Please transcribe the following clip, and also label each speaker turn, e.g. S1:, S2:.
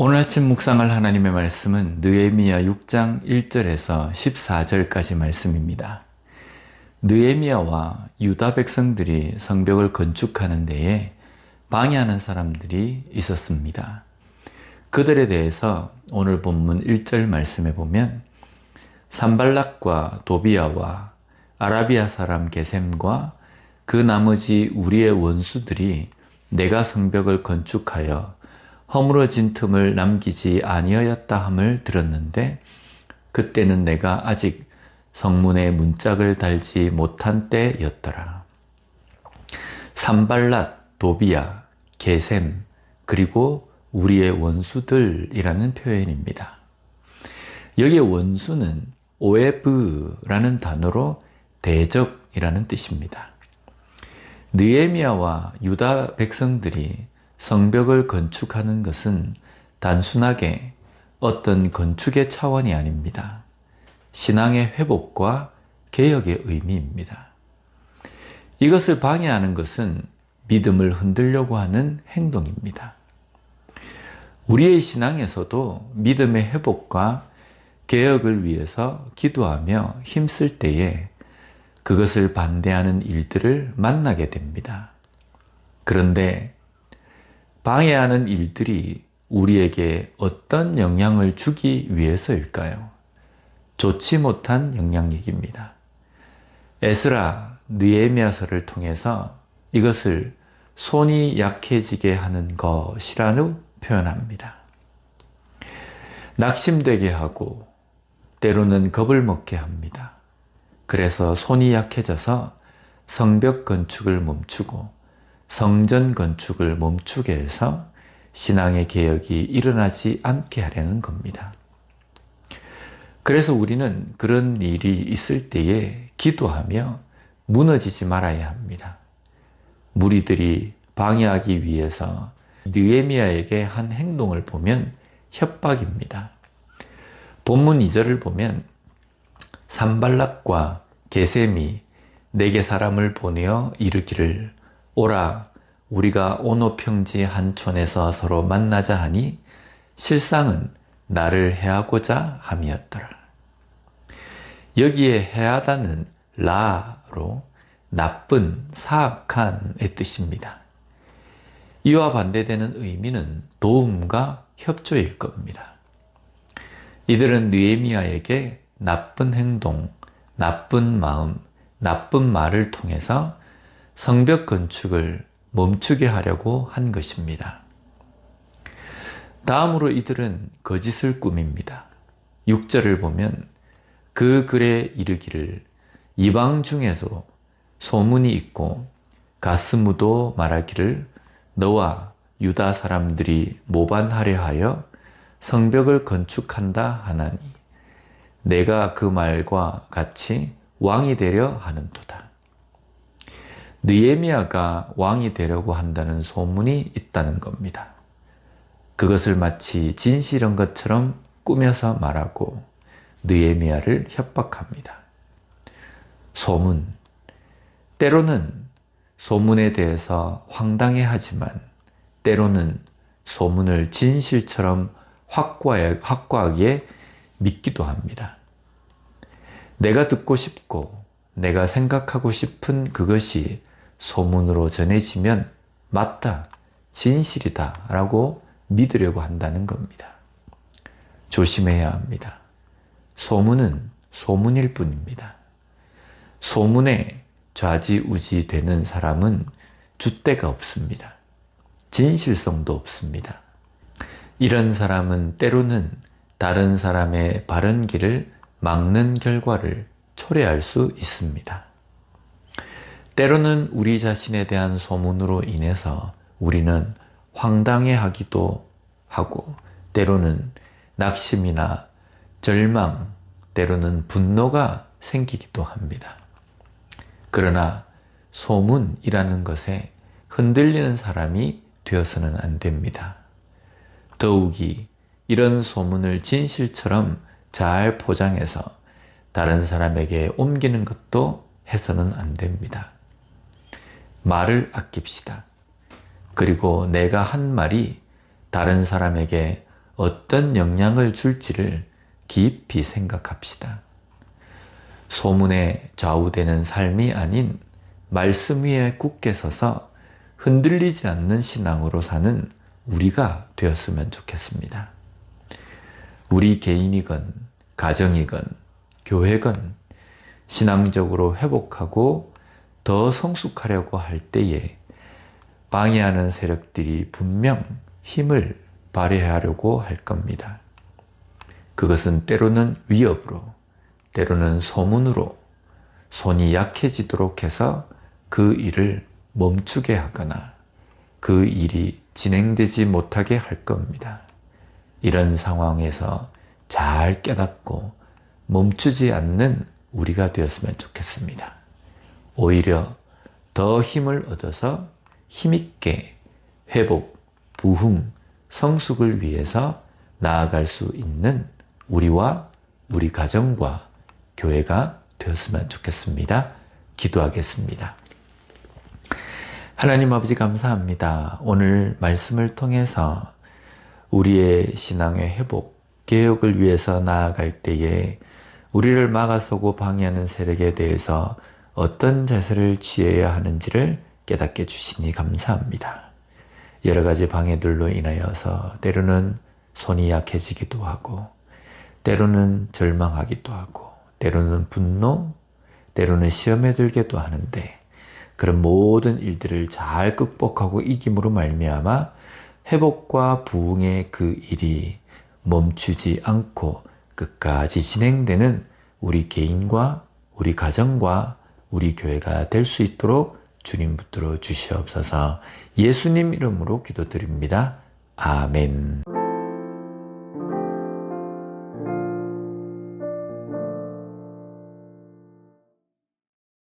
S1: 오늘 아침 묵상할 하나님의 말씀은 느에미야 6장 1절에서 14절까지 말씀입니다. 느에미야와 유다 백성들이 성벽을 건축하는 데에 방해하는 사람들이 있었습니다. 그들에 대해서 오늘 본문 1절 말씀에 보면 산발락과 도비아와 아라비아 사람 게셈과 그 나머지 우리의 원수들이 내가 성벽을 건축하여 허물어진 틈을 남기지 아니하였다 함을 들었는데 그때는 내가 아직 성문에 문짝을 달지 못한 때였더라. 산발랏, 도비아, 게셈, 그리고 우리의 원수들이라는 표현입니다. 여기에 원수는 오에브라는 단어로 대적이라는 뜻입니다. 느에미아와 유다 백성들이 성벽을 건축하는 것은 단순하게 어떤 건축의 차원이 아닙니다. 신앙의 회복과 개혁의 의미입니다. 이것을 방해하는 것은 믿음을 흔들려고 하는 행동입니다. 우리의 신앙에서도 믿음의 회복과 개혁을 위해서 기도하며 힘쓸 때에 그것을 반대하는 일들을 만나게 됩니다. 그런데 방해하는 일들이 우리에게 어떤 영향을 주기 위해서일까요? 좋지 못한 영향력입니다. 에스라 느에미아서를 통해서 이것을 손이 약해지게 하는 것이라고 표현합니다. 낙심되게 하고 때로는 겁을 먹게 합니다. 그래서 손이 약해져서 성벽 건축을 멈추고 성전 건축을 멈추게 해서 신앙의 개혁이 일어나지 않게 하려는 겁니다. 그래서 우리는 그런 일이 있을 때에 기도하며 무너지지 말아야 합니다. 무리들이 방해하기 위해서 느에미아에게 한 행동을 보면 협박입니다. 본문 2절을 보면 산발락과 게셈이 내게 사람을 보내어 이르기를 오라 우리가 오노 평지 한 촌에서 서로 만나자 하니 실상은 나를 해하고자 함이었더라. 여기에 해하다는 라로 나쁜, 사악한의 뜻입니다. 이와 반대되는 의미는 도움과 협조일 겁니다. 이들은 느에미아에게 나쁜 행동, 나쁜 마음, 나쁜 말을 통해서 성벽 건축을 멈추게 하려고 한 것입니다. 다음으로 이들은 거짓을 꾸밉니다. 6절을 보면 그 글에 이르기를 이방 중에서 소문이 있고 가스무도 말하기를 너와 유다 사람들이 모반하려 하여 성벽을 건축한다 하나니 내가 그 말과 같이 왕이 되려 하는도다. 느에미아가 왕이 되려고 한다는 소문이 있다는 겁니다. 그것을 마치 진실한 것처럼 꾸며서 말하고 느에미아를 협박합니다. 소문. 때로는 소문에 대해서 황당해 하지만 때로는 소문을 진실처럼 확고하게 믿기도 합니다. 내가 듣고 싶고 내가 생각하고 싶은 그것이 소문으로 전해지면 맞다, 진실이다 라고 믿으려고 한다는 겁니다. 조심해야 합니다. 소문은 소문일 뿐입니다. 소문에 좌지우지 되는 사람은 줏대가 없습니다. 진실성도 없습니다. 이런 사람은 때로는 다른 사람의 바른 길을 막는 결과를 초래할 수 있습니다. 때로는 우리 자신에 대한 소문으로 인해서 우리는 황당해 하기도 하고, 때로는 낙심이나 절망, 때로는 분노가 생기기도 합니다. 그러나 소문이라는 것에 흔들리는 사람이 되어서는 안 됩니다. 더욱이 이런 소문을 진실처럼 잘 포장해서 다른 사람에게 옮기는 것도 해서는 안 됩니다. 말을 아낍시다. 그리고 내가 한 말이 다른 사람에게 어떤 영향을 줄지를 깊이 생각합시다. 소문에 좌우되는 삶이 아닌 말씀 위에 굳게 서서 흔들리지 않는 신앙으로 사는 우리가 되었으면 좋겠습니다. 우리 개인이건 가정이건 교회건 신앙적으로 회복하고 더 성숙하려고 할 때에 방해하는 세력들이 분명 힘을 발휘하려고 할 겁니다. 그것은 때로는 위협으로, 때로는 소문으로 손이 약해지도록 해서 그 일을 멈추게 하거나 그 일이 진행되지 못하게 할 겁니다. 이런 상황에서 잘 깨닫고 멈추지 않는 우리가 되었으면 좋겠습니다. 오히려 더 힘을 얻어서 힘있게 회복, 부흥, 성숙을 위해서 나아갈 수 있는 우리와 우리 가정과 교회가 되었으면 좋겠습니다. 기도하겠습니다. 하나님 아버지 감사합니다. 오늘 말씀을 통해서 우리의 신앙의 회복, 개혁을 위해서 나아갈 때에 우리를 막아서고 방해하는 세력에 대해서 어떤 자세를 취해야 하는지를 깨닫게 주시니 감사합니다. 여러 가지 방해들로 인하여서 때로는 손이 약해지기도 하고, 때로는 절망하기도 하고, 때로는 분노, 때로는 시험에 들기도 하는데, 그런 모든 일들을 잘 극복하고 이김으로 말미암아 회복과 부흥의 그 일이 멈추지 않고 끝까지 진행되는 우리 개인과 우리 가정과 우리 교회가 될 수 있도록 주님 붙들어 주시옵소서 예수님 이름으로 기도드립니다. 아멘.